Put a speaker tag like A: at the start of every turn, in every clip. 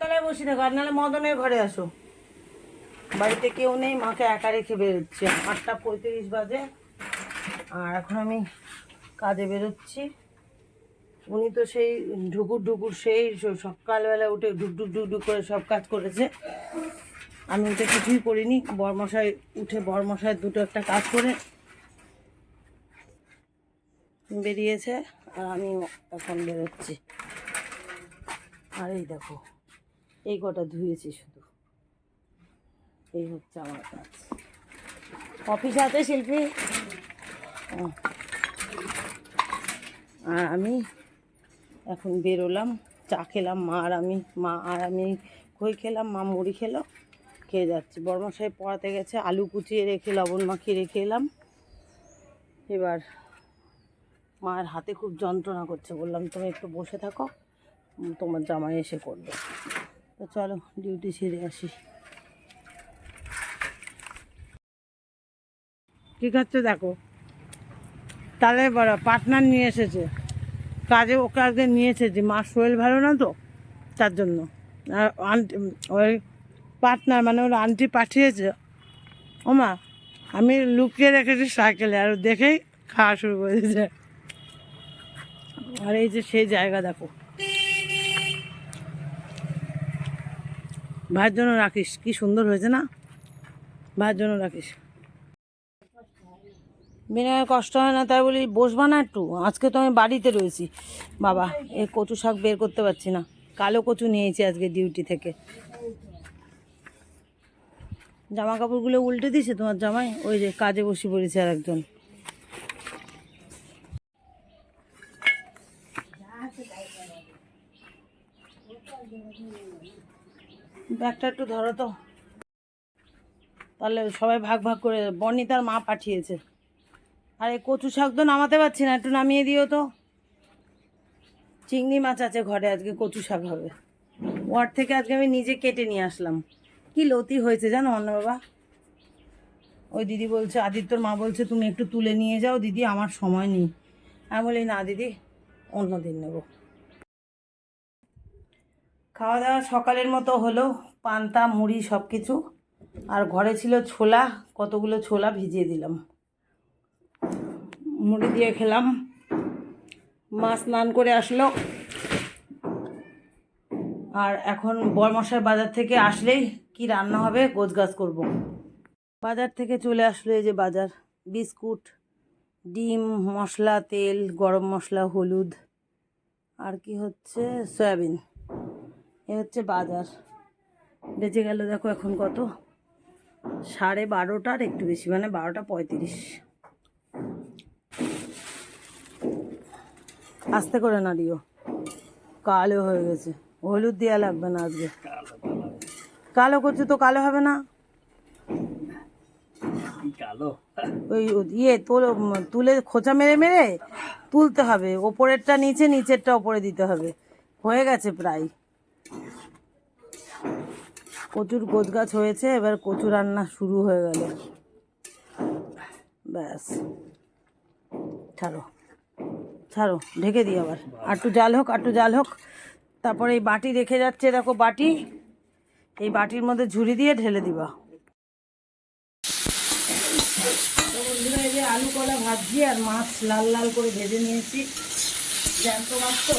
A: তলায় বসে থাকো আর নাহলে মদনের ঘরে আসো। বাড়িতে কেউ নেই, মাকে একা রেখে বেরোচ্ছি। আটটা পঁয়ত্রিশ বাজে, আর এখন আমি কাজে বেরোচ্ছি। উনি তো সেই ঢুকুর ঢুকুর সেই সকালবেলা উঠে ঢুক ঢুক ঢুক ঢুক করে সব কাজ করেছে। আমি উঠে কিছুই করিনি, বরমশাই উঠে বরমশাই দুটো একটা কাজ করে বেরিয়েছে, আর আমি এখন বেরোচ্ছি। আর এই দেখো। এই কটা ধুয়েছি শুধু। এই হচ্ছে আমার কাজ। অফিস আছে শিল্পী। আর আমি এখন বেরোলাম, চা খেলাম, মা আর আমি, মা আর আমি খই খেলাম, মা মুড়ি খেলো, খেয়ে যাচ্ছি। বর্মশাই পড়াতে গেছে, আলু কুচিয়ে রেখে, লবণ মাখিয়ে রেখে এলাম। এবার মায়ের হাতে খুব যন্ত্রণা করছে, বললাম, তুমি একটু বসে থাকো, তোমার জামাই এসে করবে। তো চলো ডিউটি সেরে আসি। ঠিক আছে দেখো? তাহলে বড় পার্টনার নিয়ে এসেছে। কাজে ওকে আজকে নিয়ে এসেছি। মার শরীর ভালো না তো? তার জন্য। আন্টি ওই পার্টনার মানে ওর আন্টি পাঠিয়েছে। ও মা, আমি লুকিয়ে রেখেছি সাইকেলে আর দেখেই খাওয়া শুরু করে দিয়েছে আর এই যে সেই জায়গা দেখো। ভাইয়ের জন্য রাখিস। কি সুন্দর হয়েছে না? ভাইয়ের জন্য রাখিস। বিনয়ের কষ্ট হয় না, তাই বলি বসবা না একটু। আজকে তো আমি বাড়িতে রয়েছি। বাবা, এই কচু শাক বের করতে পারছি না। কালো কচু নিয়েছি আজকে ডিউটি থেকে। জামা কাপড়গুলো উল্টে দিছে তোমার জামাই? ওই যে কাজে বসে পড়েছে আর একজন ব্যাগটা একটু ধরো তো। তাহলে সবাই ভাগ ভাগ করে বর্ণি তার মা পাঠিয়েছে। আর এই কচু শাক তো নামাতে পারছি না, একটু নামিয়ে দিও তো। চিংড়ি মাছ আছে ঘরে, আজকে কচু শাক হবে। ওয়ার থেকে আজকে আমি নিজে কেটে নিয়ে আসলাম। কি লতি হয়েছে জানো অন্য বাবা? ওই দিদি বলছে, আদিত্যর মা বলছে, তুমি একটু তুলে নিয়ে যাও দিদি, আমার সময় নেই। আমি বলি, না দিদি অন্য দিন নেব। খাওয়া দাওয়া সকালের মতো হলো, পান্তা, মুড়ি সব কিছু আর ঘরে ছিল ছোলা, কতগুলো ছোলা ভিজিয়ে দিলাম। মুড়ি দিয়ে খেলাম। মা স্নান করে আসলো। আর এখন বরমশাই বাজার থেকে আসলেই কি রান্না হবে, গোছগাছ করব। বাজার থেকে চলে আসলো এই যে বাজার। বিস্কুট, ডিম, মশলা, তেল, গরম মশলা, হলুদ। আর কি হচ্ছে? সয়াবিন। এ হচ্ছে বাজার। বেঁচে গেল দেখো এখন কত? সাড়ে বারোটার একটু বেশি মানে বারোটা পঁয়ত্রিশ। আস্তে করে না দিও কালো হয়ে গেছে। হলুদ দেওয়া লাগবে না আজকে। কালো করছে তো কালো হবে না?
B: কালো?
A: ওই ইয়ে তোল তুলে খোঁচা মেরে মেরে তুলতে হবে। ওপরেরটা নিচে নিচেরটা ওপরে দিতে হবে। হয়ে গেছে প্রায়। প্রচুর গাছ হয়েছে, এবার কচু রান্না শুরু হয়ে গেল। ব্যাস। ছাড়ো। ছাড়ো, ঢেকে দিই আবার। আটটু জাল হোক, আটটু জাল হোক। তারপরে এই বাটি রেখে যাচ্ছে, দেখো বাটি। এই বাটির মধ্যে ঝুড়ি দিয়ে ঢেলে দিবা। বন্ধুরা, এই যে আলু কলা ভাজছি আর মাছ লাল লাল করে ভেজে নিয়েছি। জ্যান্ত মাছ তো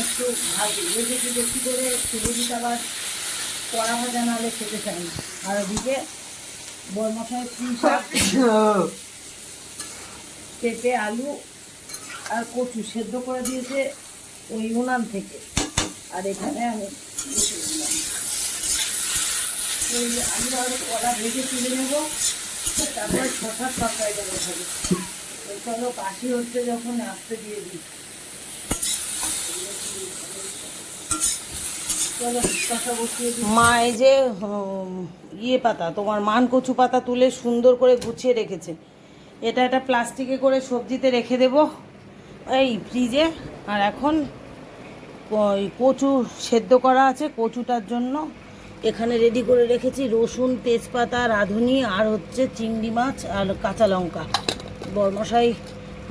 A: একটু ভাজি। ভেজেছি বেশি করে সুবিধা আবার কড়া ভাজা নাহলে খেতে চাই না। আর ওদিকে বরমশাই পেঁপে, আলু আর কচু সেদ্ধ করে দিয়েছে ওই উনান থেকে। আর এখানে আমি ওই আলু আর কলা ভেজে তুলে নেব, তারপরে ছটার তরকারি দেবো হবে ওই চলো কাশি হচ্ছে যখন আসতে দিয়ে দিই চলো কষা বসিয়ে দিই মা, এই যে ইয়ে পাতা, তোমার মান কচু পাতা তুলে সুন্দর করে গুছিয়ে রেখেছে। এটা একটা প্লাস্টিকে করে সবজিতে রেখে দেব, এই ফ্রিজে। আর এখন, ওই কচু সেদ্ধ করা আছে কচুটার জন্য। এখানে রেডি করে রেখেছি রসুন, তেজপাতা, রাঁধুনি, আর হচ্ছে চিংড়ি মাছ আর কাঁচা লঙ্কা। বরমশাই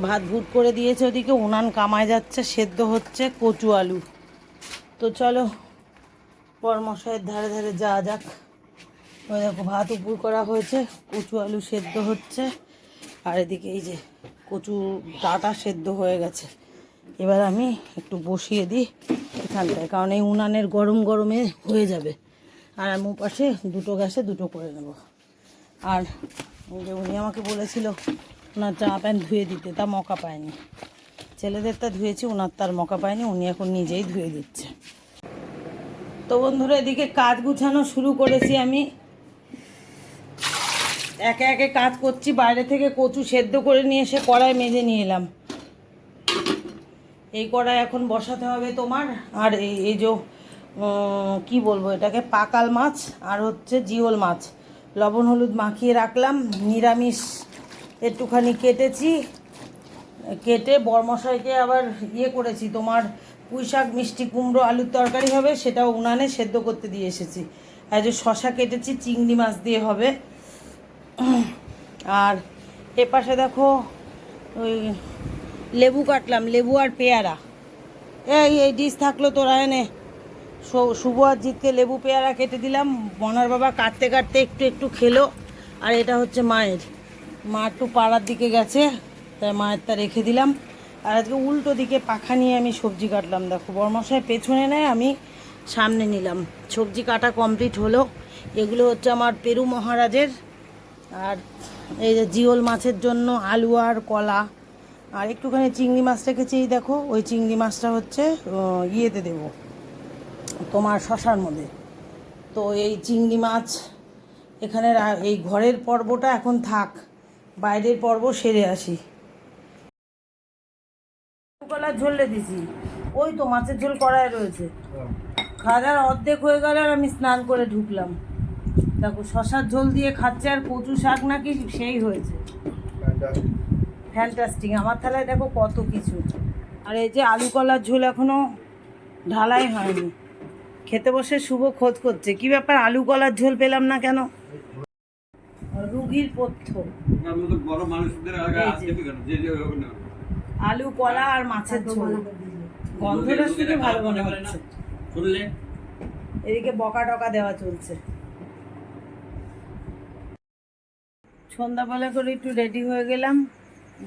A: ভাত ভুট করে দিয়েছে ওদিকে, উনান কামায় যাচ্ছে, সেদ্ধ হচ্ছে কচু আলু। তো চলো পরমশাইয়ের ধারে ধারে যা যাক। ওই দেখো, ভাত উপর করা হয়েছে, কচু আলু সেদ্ধ হচ্ছে। আর এদিকে এই যে কচু ডাটা সেদ্ধ হয়ে গেছে। এবার আমি একটু বসিয়ে দিই এখানটায়, কারণ এই উনানের গরম গরমে হয়ে যাবে। আর আমি পাশে দুটো গ্যাসে দুটো করে নেব। আর যে উনি আমাকে বলেছিল, ওনার জামা প্যান্ট ধুয়ে দিতে। তা মকা পায়নি। ছেলেদের তা ধুয়েছি ওনার তার মকা পায়নি, উনি এখন নিজেই ধুয়ে দিচ্ছে। তো বন্ধুরা, এদিকে কাজ গুছানো শুরু করেছি আমি। একে একে কাজ করছি, বাইরে থেকে কচু সেদ্ধ করে নিয়ে এসে কড়াই মেজে নিয়ে এলাম। এই কড়াই এখন বসাতে হবে তোমার, আর এই এই যে কি বলব এটাকে, পাকাল মাছ আর হচ্ছে জিওল মাছ। লবণ, হলুদ মাখিয়ে রাখলাম, নিরামিষ একটুখানি কেটেছি। কেটে বরমশাইকে আবার ইয়ে করেছি তোমার পুঁই শাক মিষ্টি কুমড়ো, আলুর তরকারি হবে, সেটাও উনানে সেদ্ধ করতে দিয়ে এসেছি। আর যে শশা কেটেছি, চিংড়ি মাছ দিয়ে হবে। আর এ পাশে দেখো, ওই লেবু কাটলাম, লেবু আর পেয়ারা। এই এই ডিশ থাকল তোরা এনে শুভ আর জিতকে লেবু, পেয়ারা কেটে দিলাম। মনার বাবা কাটতে কাটতে একটু একটু খেলো। আর এটা হচ্ছে মায়ের। মা একটু পাড়ার দিকে গেছে, তাই মায়ের তা রেখে দিলাম। আর আজকে উল্টো দিকে পাখা নিয়ে আমি সবজি কাটলাম, দেখো। বরমশাই পেছনে নেয়, আমি সামনে নিলাম। সবজি কাটা কমপ্লিট হলো। এগুলো হচ্ছে আমার পেরু মহারাজের, আর এই যে জিওল মাছের জন্য আলু আর কলা, আর একটুখানি চিংড়ি মাছ রেখেছি, দেখো। ওই চিংড়ি মাছটা হচ্ছে ইয়েতে দেবো, তোমার শশার মধ্যে। তো এই চিংড়ি মাছ এখানে এই ঘরের পর্বটা এখন থাক, বাইরের পর্ব সেরে আসি। কলার ঝোলে দিছি। ওই তো মাছের ঝোল কড়ায় রয়েছে। খাওয়া অর্ধেক হয়ে গেল আর আমি স্নান করে ঢুকলাম। দেখো শশার ঝোল দিয়ে খাচ্ছে আর কচু শাক নাকি সেই হয়েছে। ফ্যান্টাস্টিক আমার থালায় দেখো কত কিছু। আর এই যে আলু কলার ঝোল এখনও ঢালাই হয়নি। খেতে বসে শুভ খোঁজ করছে। কি ব্যাপার? আলু কলার ঝোল পেলাম না কেন? রুগীর পথ্য।
B: বড় মানুষদের
A: আলু কলা আর মাছের ঝোল। গন্ধটা শুনে ভালো মনে হচ্ছে।
B: শুনলে
A: এদিকে বকা টকা দেওয়া চলছে। সন্ধ্যাবেলা করে একটু রেডি হয়ে গেলাম।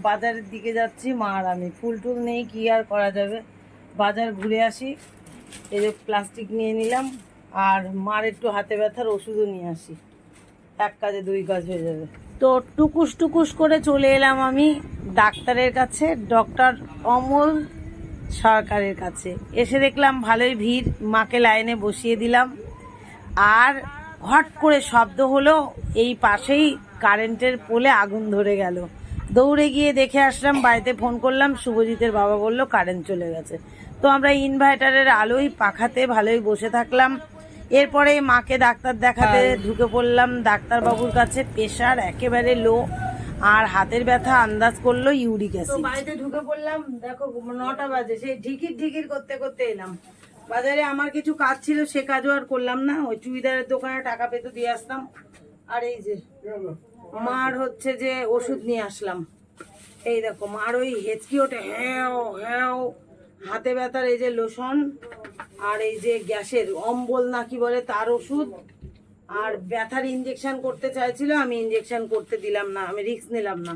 A: বাজারের দিকে যাচ্ছি মা আর আমি। ফুল টুল নেই কি আর করা যাবে? বাজার ঘুরে আসি। এই যে প্লাস্টিক নিয়ে নিলাম। আর মার একটু হাতে ব্যথার ওষুধও নিয়ে আসি। এক কাজে দুই কাজ হয়ে যাবে। তো টুকুস টুকুস করে চলে এলাম আমি ডাক্তারের কাছে, ডক্টর অমল সরকারের কাছে। এসে দেখলাম ভালোই ভিড়, মাকে লাইনে বসিয়ে দিলাম। আর হট করে শব্দ হলো, এই পাশেই কারেন্টের পোলে আগুন ধরে গেল। দৌড়ে গিয়ে দেখে আসলাম, বাড়িতে ফোন করলাম, শুভজিতের বাবা বলল কারেন্ট চলে গেছে। তো আমরা ইনভার্টারের আলোই পাখাতে ভালোই বসে থাকলাম। এরপরে মাকে ডাক্তার দেখাতে ঢুকে পড়লাম ডাক্তারবাবুর কাছে। প্রেশার একেবারে লো আর হাতের ব্যথা আন্দাজ করল ইউরিক অ্যাসিড। বাড়িতে ঢুকে পড়লাম দেখো নটা বাজে। সেই ঢিকির ঢিকির করতে করতে এলাম। বাজারে আমার কিছু কাজ ছিল সে কাজও আর করলাম না। ওই চুড়িদারের দোকানে টাকা পেতে দিয়ে আসতাম। আর এই যে মার হচ্ছে যে ওষুধ নিয়ে আসলাম। এই দেখো মার ওই হেঁচকি ওঠে হ্যাঁ হ্যাও হাতে ব্যথার এই যে লোশন আর এই যে গ্যাসের অম্বল না কি বলে, তার ওষুধ। আর ব্যথার ইঞ্জেকশন করতে চাইছিল, আমি ইঞ্জেকশন করতে দিলাম না, আমি রিস্ক নিলাম না।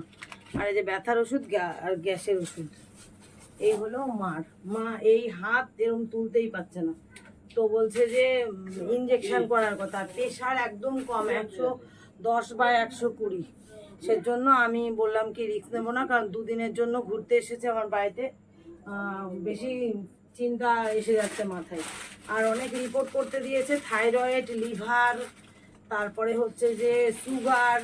A: আর এই যে ব্যথার ওষুধ আর গ্যাসের ওষুধ। এই হলো মার। মা এই হাত এরকম তুলতেই পারছে না। তো বলছে যে ইঞ্জেকশন করার কথা। প্রেশার একদম কম, একশো দশ বা একশো কুড়ি। সেজন্য আমি বললাম কি রিস্ক নেব না, কারণ দুদিনের জন্য ঘুরতে এসেছে আমার বাড়িতে। বেশি চিন্তা এসে যাচ্ছে মাথায়। আর অনেক রিপোর্ট করতে দিয়েছে থাইরয়েড লিভার তারপরে হচ্ছে যে সুগার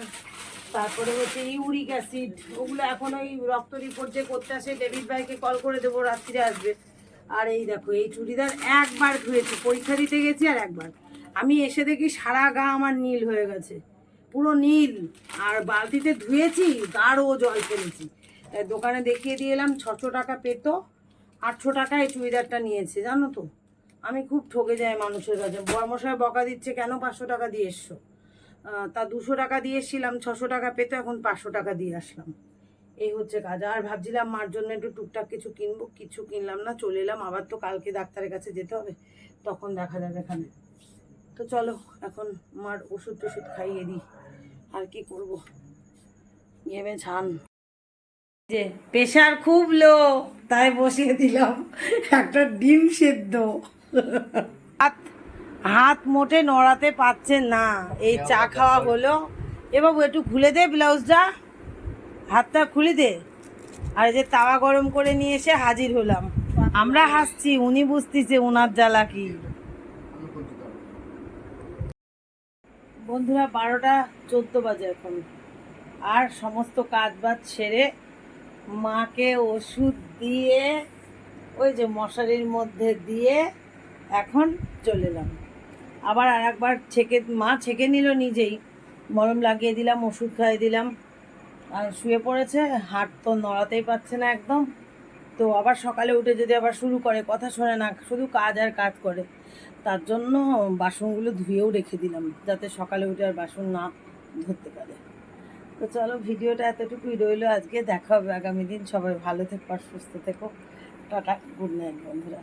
A: তারপরে হচ্ছে ইউরিক অ্যাসিড ওগুলো এখন ওই রক্ত রিপোর্ট যে করতে আসে ডেভিড ভাইকে কল করে দেবো, রাত্রিরে আসবে। আর এই দেখো, এই চুড়িদার একবার ধুয়েছি, পরীক্ষা দিতে গেছি আর একবার। আমি এসে দেখি সারা গা আমার নীল হয়ে গেছে, পুরো নীল। আর বালতিতে ধুয়েছি গাঢ় জল ফেলেছি। দোকানে দেখিয়ে দিয়ে এলাম, ছশো টাকা পেতো। আটশো টাকায় চুড়িদারটা নিয়েছে, জানো তো? আমি খুব ঠকে যাই মানুষের কাছে। বর্মশায় বকা দিচ্ছে, কেন পাঁচশো টাকা দিয়ে এসছো? তা দুশো টাকা দিয়ে এসছিলাম, ছশো টাকা পেতে, এখন পাঁচশো টাকা দিয়ে আসলাম। এই হচ্ছে কাজ। আর ভাবছিলাম, মার জন্য একটু টুকটাক কিছু কিনবো। কিছু কিনলাম না, চলে এলাম। আবার তো কালকে ডাক্তারের কাছে যেতে হবে, তখন দেখা যাবে এখানে। তো চলো, এখন মার ওষুধ টষুধ খাইয়ে দিই। আর কি করব? ঘেমে ছান। যে প্রেশার খুব লো তাই বসিয়ে দিলাম। একটা ডিম সেদ্ধ। হাত হাত মোটে নড়াতে পারছে না। এই চা খাওয়া হলো। এ বাবু একটু খুলে দে ব্লাউজটা। হাতটা খুলে দে। আর যে তাওয়া গরম করে নিয়ে এসে হাজির হলাম। আমরা হাসছি উনি বুঝতেছে উনার জ্বালা কি। বন্ধুরা বারোটা চোদ্দ বাজে এখন। আর সমস্ত কাজ বাজ সেরে মাকে ওষুধ দিয়ে, ওই যে মশারির মধ্যে দিয়ে এখন চলে এলাম। আবার আর একবার ছেঁকে, মা ছেঁকে নিল নিজেই। মলম লাগিয়ে দিলাম, ওষুধ খাইয়ে দিলাম। আর শুয়ে পড়েছে হাট তো নড়াতেই পারছে না একদম। তো আবার সকালে উঠে যদি আবার শুরু করে, কথা শোনে না, শুধু কাজ আর কাজ করে। তার জন্য বাসনগুলো ধুয়েও রেখে দিলাম, যাতে সকালে উঠে আর বাসন না ধরতে পারে। তো চলো ভিডিওটা এতটুকুই রইল, আজকে দেখা হবে। আগামী দিন সবাই ভালো থেকো আর সুস্থ থেকো। টাটা গুড নাইট বন্ধুরা।